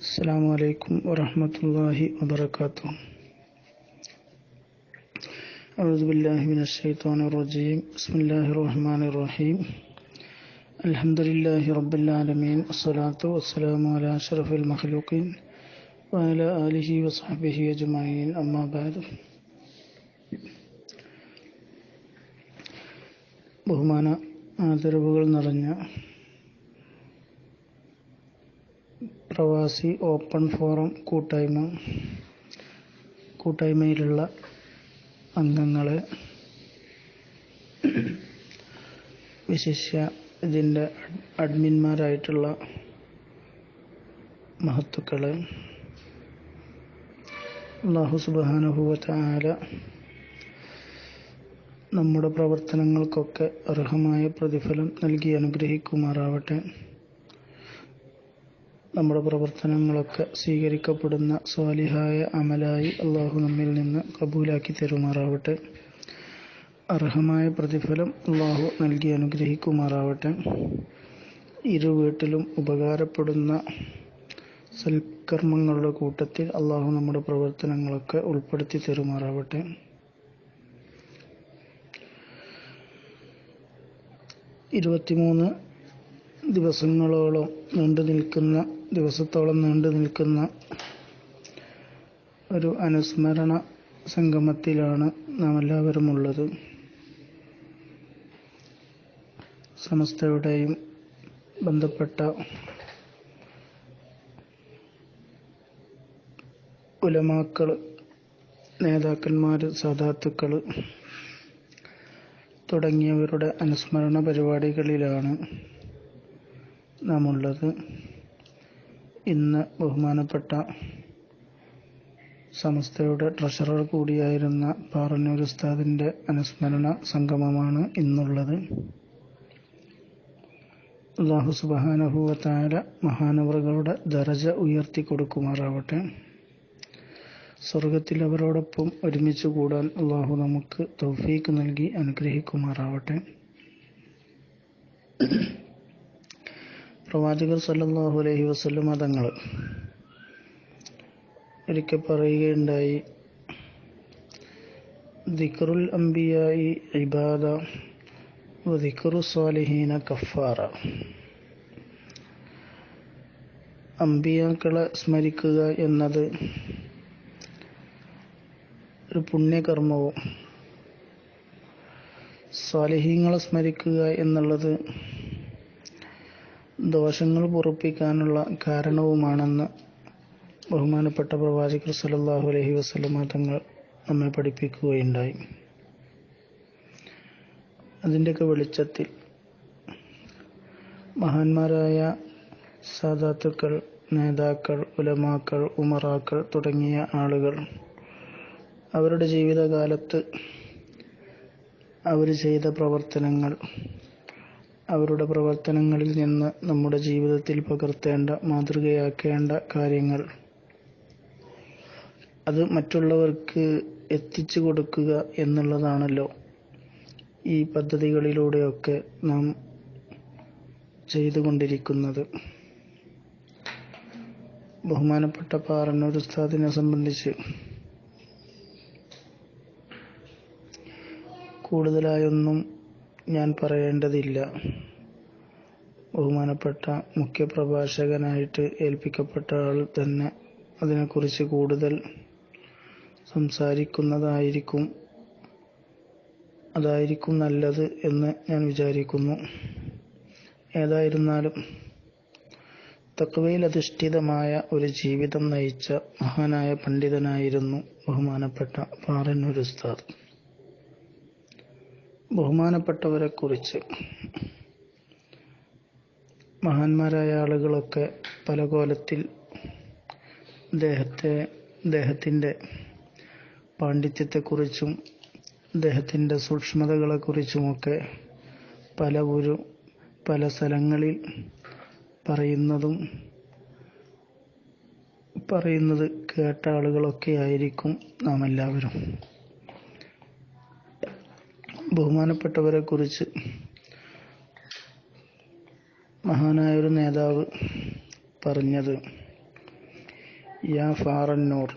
السلام عليكم ورحمة الله وبركاته أعوذ بالله من الشيطان الرجيم بسم الله الرحمن الرحيم الحمد لله رب العالمين الصلاة والسلام على أشرف المخلوقين وعلى آله وصحبه أجمعين أما بعد ബഹുമാന ആദരവുകൾ നിറഞ്ഞ പ്രവാസി ഓപ്പൺ ഫോറം കൂട്ടായ്മ കൂട്ടായ്മയിലുള്ള അംഗങ്ങളെ വിശിഷ്യ ഇതിന്റെ അഡ്മിന്മാരായിട്ടുള്ള മഹത്തുക്കളെ. അള്ളാഹു സുബാനുഭൂവത്തായ നമ്മുടെ പ്രവർത്തനങ്ങൾക്കൊക്കെ അർഹമായ പ്രതിഫലം നൽകി അനുഗ്രഹിക്കുമാറാവട്ടെ. നമ്മുടെ പ്രവർത്തനങ്ങളൊക്കെ സ്വീകരിക്കപ്പെടുന്ന സ്വാലിഹായ അമലായി അള്ളാഹു നമ്മിൽ നിന്ന് കബൂലാക്കി തരുമാറാവട്ടെ. അർഹമായ പ്രതിഫലം അള്ളാഹു നൽകി അനുഗ്രഹിക്കുമാറാവട്ടെ. ഇരു വീട്ടിലും ഉപകാരപ്പെടുന്ന സൽക്കർമ്മങ്ങളുടെ കൂട്ടത്തിൽ അള്ളാഹു നമ്മുടെ പ്രവർത്തനങ്ങളൊക്കെ ഉൾപ്പെടുത്തി തരുമാറാവട്ടെ. ഇരുപത്തിമൂന്ന് ദിവസങ്ങളോളം നീണ്ടു നിൽക്കുന്ന ദിവസത്തോളം നീണ്ടു നിൽക്കുന്ന ഒരു അനുസ്മരണ സംഗമത്തിലാണ് നാം എല്ലാവരും ഉള്ളത് സമസ്തയുടെയും ബന്ധപ്പെട്ട ഉലമാക്കൾ നേതാക്കന്മാർ സാധാത്തുക്കൾ തുടങ്ങിയവരുടെ അനുസ്മരണ പരിപാടികളിലാണ് നാം ഉള്ളത് ഇന്ന് ബഹുമാനപ്പെട്ട സമസ്തയുടെ ട്രഷറർ കൂടിയായിരുന്ന പാറന്നൂർ ഉസ്താദിന്റെ അനുസ്മരണ സംഗമമാണ് ഇന്നുള്ളത്. അള്ളാഹു സുബാനഹുവത്തായ മഹാനവറുകളുടെ ദരജ ഉയർത്തി കൊടുക്കുമാറാവട്ടെ. സ്വർഗത്തിൽ അവരോടൊപ്പം ഒരുമിച്ച് കൂടാൻ അള്ളാഹു നമുക്ക് തൗഫീക്ക് നൽകി അനുഗ്രഹിക്കുമാറാവട്ടെ. പ്രവാചകർ സല്ലല്ലാഹു അലൈഹി വസല്ലം തങ്ങൾ ഒരിക്കൽ പറയുകയുണ്ടായി ദിക്റുൽ അംബിയായി ഇബാദ ദിക്റു സ്വാലിഹീന കഫാറ. അമ്പിയാക്കളെ സ്മരിക്കുക എന്നത് ഒരു പുണ്യകർമ്മവും സ്വാലിഹീങ്ങളെ സ്മരിക്കുക എന്നുള്ളത് ദോഷങ്ങൾ പൊറുപ്പിക്കാനുള്ള കാരണവുമാണെന്ന് ബഹുമാനപ്പെട്ട പ്രവാചകർ സല്ലല്ലാഹു അലൈഹി വസല്ലമ തങ്ങൾ നമ്മെ പഠിപ്പിക്കുകയുണ്ടായി. അതിന്റെയൊക്കെ വെളിച്ചത്തിൽ മഹാന്മാരായ സാധാത്തുക്കൾ നേതാക്കൾ ഉലമാക്കൾ ഉമറാക്കൾ തുടങ്ങിയ ആളുകൾ അവരുടെ ജീവിതകാലത്ത് അവർ ചെയ്ത പ്രവർത്തനങ്ങൾ അവരുടെ പ്രവർത്തനങ്ങളിൽ നിന്ന് നമ്മുടെ ജീവിതത്തിൽ പകർത്തേണ്ട മാതൃകയാക്കേണ്ട കാര്യങ്ങൾ. അത് മറ്റുള്ളവർക്ക് എത്തിച്ചു കൊടുക്കുക എന്നുള്ളതാണല്ലോ ഈ പദ്ധതികളിലൂടെയൊക്കെ നാം ചെയ്തുകൊണ്ടിരിക്കുന്നത്. ബഹുമാനപ്പെട്ട പാറന്നൂർ ഉസ്താദിനെ സംബന്ധിച്ച് കൂടുതലായൊന്നും ഞാൻ പറയേണ്ടതില്ല. ബഹുമാനപ്പെട്ട മുഖ്യപ്രഭാഷകനായിട്ട് ഏൽപ്പിക്കപ്പെട്ട ആൾ തന്നെ അതിനെക്കുറിച്ച് കൂടുതൽ സംസാരിക്കുന്നതായിരിക്കും അതായിരിക്കും നല്ലത് എന്ന് ഞാൻ വിചാരിക്കുന്നു. ഏതായിരുന്നാലും തക്വയിൽ അധിഷ്ഠിതമായ ഒരു ജീവിതം നയിച്ച മഹാനായ പണ്ഡിതനായിരുന്നു ബഹുമാനപ്പെട്ട പാറന്നൂർ ഉസ്താദ്. ബഹുമാനപ്പെട്ടവരെ കുറിച്ച് മഹാന്മാരായ ആളുകളൊക്കെ പല കോലത്തിൽ അദ്ദേഹത്തെ അദ്ദേഹത്തിന്റെ പാണ്ഡിത്യത്തെക്കുറിച്ചും അദ്ദേഹത്തിന്റെ സൂക്ഷ്മതകളെക്കുറിച്ചുമൊക്കെ ഒരു പല സ്ഥലങ്ങളിൽ പറയുന്നതും പറയുന്നത് കേട്ട ആളുകളൊക്കെ ആയിരിക്കും നാം എല്ലാവരും ബഹുമാനപ്പെട്ടവരെ കുറിച്ച് മഹാനായ ഒരു നേതാവ് പറഞ്ഞത് യാ ഫാറന്നൂർ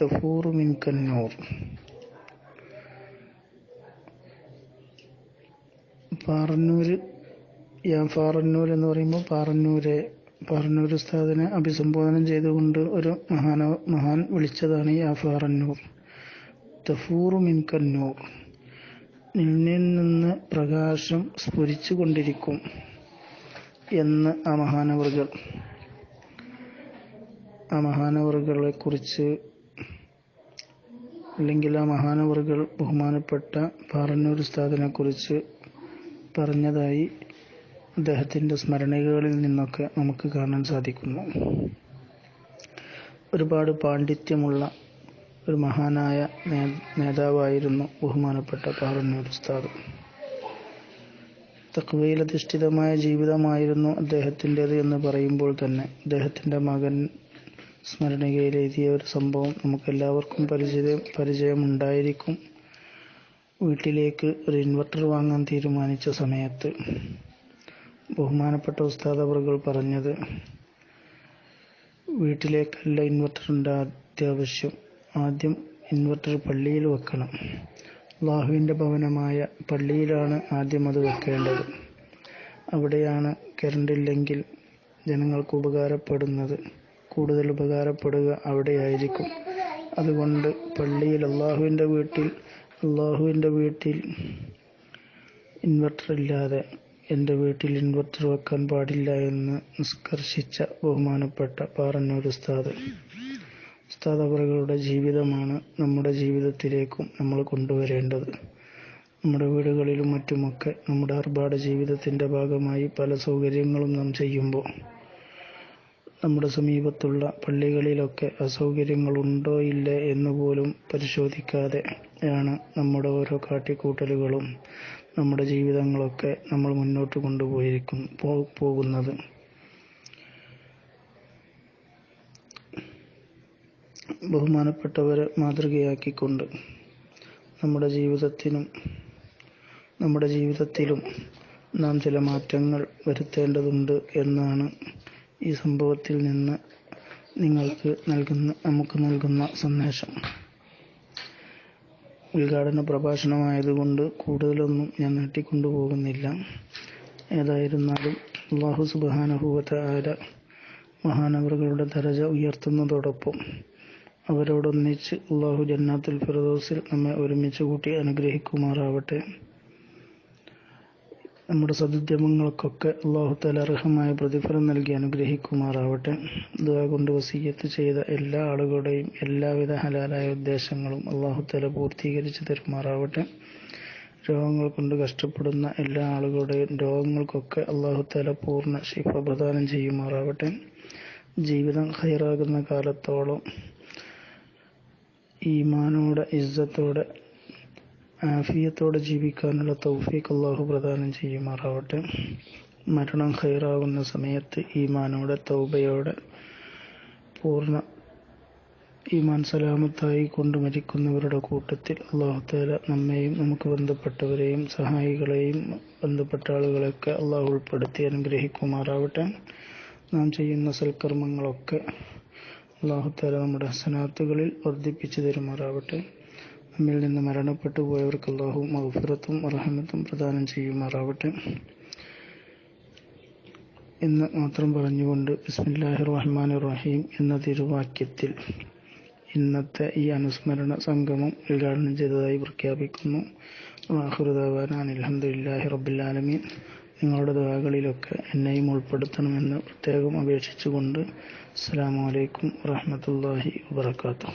തഫൂറു മിൻകന്നൂർ പാറന്നൂർ യാ ഫാറന്നൂർ എന്ന് പറയുമ്പോൾ പാറന്നൂരെ പാറന്നൂർ ഉസ്താദിനെ അഭിസംബോധന ചെയ്തുകൊണ്ട് ഒരു മഹാനോ മഹാൻ വിളിച്ചതാണ് യാ ഫാറന്നൂർ തഫൂറു മിൻകന്നൂർ നിന്നിൽ നിന്ന് പ്രകാശം സ്ഫുരിച്ചു കൊണ്ടിരിക്കും എന്ന് ആ മഹാനവറുകൾ. ആ മഹാനവറുകളെ കുറിച്ച് അല്ലെങ്കിൽ ആ മഹാനവറുകൾ ബഹുമാനപ്പെട്ട പാറന്നൂർ ഉസ്താദിനെ കുറിച്ച് പറഞ്ഞതായി അദ്ദേഹത്തിന്റെ സ്മരണകളിൽ നിന്നൊക്കെ നമുക്ക് കാണാൻ സാധിക്കുന്നു. ഒരുപാട് പാണ്ഡിത്യമുള്ള ഒരു മഹാനായ നേതാവായിരുന്നു ബഹുമാനപ്പെട്ട പാറന്നൂർ ഉസ്താദ്. തക്വയിലധിഷ്ഠിതമായ ജീവിതമായിരുന്നു അദ്ദേഹത്തിന്റെത് എന്ന് പറയുമ്പോൾ തന്നെ അദ്ദേഹത്തിന്റെ മകൻ സ്മരണികയിലെഴുതിയ ഒരു സംഭവം നമുക്കെല്ലാവർക്കും പരിചയം പരിചയമുണ്ടായിരിക്കും. വീട്ടിലേക്ക് ഒരു ഇൻവെർട്ടർ വാങ്ങാൻ തീരുമാനിച്ച സമയത്ത് ബഹുമാനപ്പെട്ട ഉസ്താദ് അവറുകൾ പറഞ്ഞത് വീട്ടിലേക്കല്ല ഇൻവെർട്ടറിന്റെ അത്യാവശ്യം. ആദ്യം ഇൻവെർട്ടർ പള്ളിയിൽ വെക്കണം. അള്ളാഹുവിന്റെ ഭവനമായ പള്ളിയിലാണ് ആദ്യം അത് വെക്കേണ്ടത്. അവിടെയാണ് കറണ്ട് ഇല്ലെങ്കിൽ ജനങ്ങൾക്ക് ഉപകാരപ്പെടുന്നത്. കൂടുതൽ ഉപകാരപ്പെടുക അവിടെയായിരിക്കും. അതുകൊണ്ട് പള്ളിയിൽ അള്ളാഹുവിന്റെ വീട്ടിൽ അള്ളാഹുവിന്റെ വീട്ടിൽ ഇൻവെർട്ടർ ഇല്ലാതെ എന്റെ വീട്ടിൽ ഇൻവെർട്ടർ വെക്കാൻ പാടില്ല എന്ന് നിഷ്കർഷിച്ച ബഹുമാനപ്പെട്ട പാറന്നൂർ ഉസ്താദ്. ഉസ്താദ് ജീവിതമാണ് നമ്മുടെ ജീവിതത്തിലേക്കും നമ്മൾ കൊണ്ടുവരേണ്ടത്. നമ്മുടെ വീടുകളിലും മറ്റുമൊക്കെ നമ്മുടെ ആർഭാട ജീവിതത്തിന്റെ ഭാഗമായി പല സൗകര്യങ്ങളും നാം ചെയ്യുമ്പോൾ നമ്മുടെ സമീപത്തുള്ള പള്ളികളിലൊക്കെ അസൗകര്യങ്ങളുണ്ടോ ഇല്ലേ എന്ന് പോലും പരിശോധിക്കാതെ ആണ് നമ്മുടെ ഓരോ കാട്ടിക്കൂട്ടലുകളും നമ്മുടെ ജീവിതങ്ങളൊക്കെ നമ്മൾ മുന്നോട്ട് കൊണ്ടുപോയിരിക്കും പോകുന്നത്. ബഹുമാനപ്പെട്ടവരെ മാതൃകയാക്കിക്കൊണ്ട് നമ്മുടെ ജീവിതത്തിനും നമ്മുടെ ജീവിതത്തിലും നാം ചില മാറ്റങ്ങൾ വരുത്തേണ്ടതുണ്ട് എന്നാണ് ഈ സംഭവത്തിൽ നിന്ന് നിങ്ങൾക്ക് നൽകുന്ന നമുക്ക് നൽകുന്ന സന്ദേശം. ഉദ്ഘാടന പ്രഭാഷണമായതുകൊണ്ട് കൂടുതലൊന്നും ഞാൻ നീട്ടിക്കൊണ്ടുപോകുന്നില്ല. ഏതായിരുന്നാലും അള്ളാഹു സുബാനഹുവത്ത ആര മഹാനവറുകളുടെ ദരജ ഉയർത്തുന്നതോടൊപ്പം അവരോടൊന്നിച്ച് അള്ളാഹു ജന്നാത്തുൽ ഫിറദോസിൽ നമ്മെ ഒരുമിച്ച് കൂട്ടി അനുഗ്രഹിക്കുമാറാവട്ടെ. നമ്മുടെ സദുദ്യമങ്ങൾക്കൊക്കെ അള്ളാഹു തല അർഹമായ പ്രതിഫലം നൽകി അനുഗ്രഹിക്കുമാറാവട്ടെ. ദുവാ കൊണ്ട് വസീയത്ത് ചെയ്ത എല്ലാ ആളുകളുടെയും എല്ലാവിധ ഹലാലായ ഉദ്ദേശങ്ങളും അള്ളാഹു തല പൂർത്തീകരിച്ച് തരുമാറാവട്ടെ. രോഗങ്ങൾ കൊണ്ട് കഷ്ടപ്പെടുന്ന എല്ലാ ആളുകളുടെയും രോഗങ്ങൾക്കൊക്കെ അള്ളാഹു തല പൂർണ ശിഫ പ്രദാനം ചെയ്യുമാറാവട്ടെ. ജീവിതം ഹൈറാകുന്ന കാലത്തോളം ഈമാനോടെ ഇസ്സത്തോടെ ആഫിയത്തോടെ ജീവിക്കാനുള്ള തൗഫീഖ് അള്ളാഹു പ്രദാനം ചെയ്യുമാറാവട്ടെ. മരണം ഹൈറാകുന്ന സമയത്ത് ഈമാനോടെ തൗബയോടെ പൂർണ ഈമാൻ സലാമത്തായി കൊണ്ട് മരിക്കുന്നവരുടെ കൂട്ടത്തിൽ അള്ളാഹു താല നമ്മെയും നമുക്ക് ബന്ധപ്പെട്ടവരെയും സഹായികളെയും ബന്ധപ്പെട്ട ആളുകളെയൊക്കെ അള്ളാഹു ഉൾപ്പെടുത്തി അനുഗ്രഹിക്കുമാറാവട്ടെ. നാം ചെയ്യുന്ന സൽക്കർമ്മങ്ങളൊക്കെ അള്ളാഹു താല നമ്മുടെ ഹസനാത്തുകളിൽ വർദ്ധിപ്പിച്ചു തരുമാറാവട്ടെ. നമ്മിൽ നിന്ന് മരണപ്പെട്ടു പോയവർക്ക് അള്ളാഹു മഹഫുറത്തും അറഹമത്തും പ്രദാനം ചെയ്യുമാറാവട്ടെ. എന്ന് മാത്രം പറഞ്ഞുകൊണ്ട് ബിസ്മില്ലാഹി റഹ്മാൻ റഹീം എന്ന തിരുവാക്യത്തിൽ ഇന്നത്തെ ഈ അനുസ്മരണ സംഗമം ഉദ്ഘാടനം ചെയ്തതായി പ്രഖ്യാപിക്കുന്നു. അലഹമുല്ലാഹി റബ്ബുലാലമീൻ നിങ്ങളുടെ ദുആകളിലൊക്കെ എന്നെയും ഉൾപ്പെടുത്തണമെന്ന് പ്രത്യേകം അപേക്ഷിച്ചുകൊണ്ട് അസ്സലാമു അലൈക്കും വാഹമത്തല്ലാഹി വാത്തു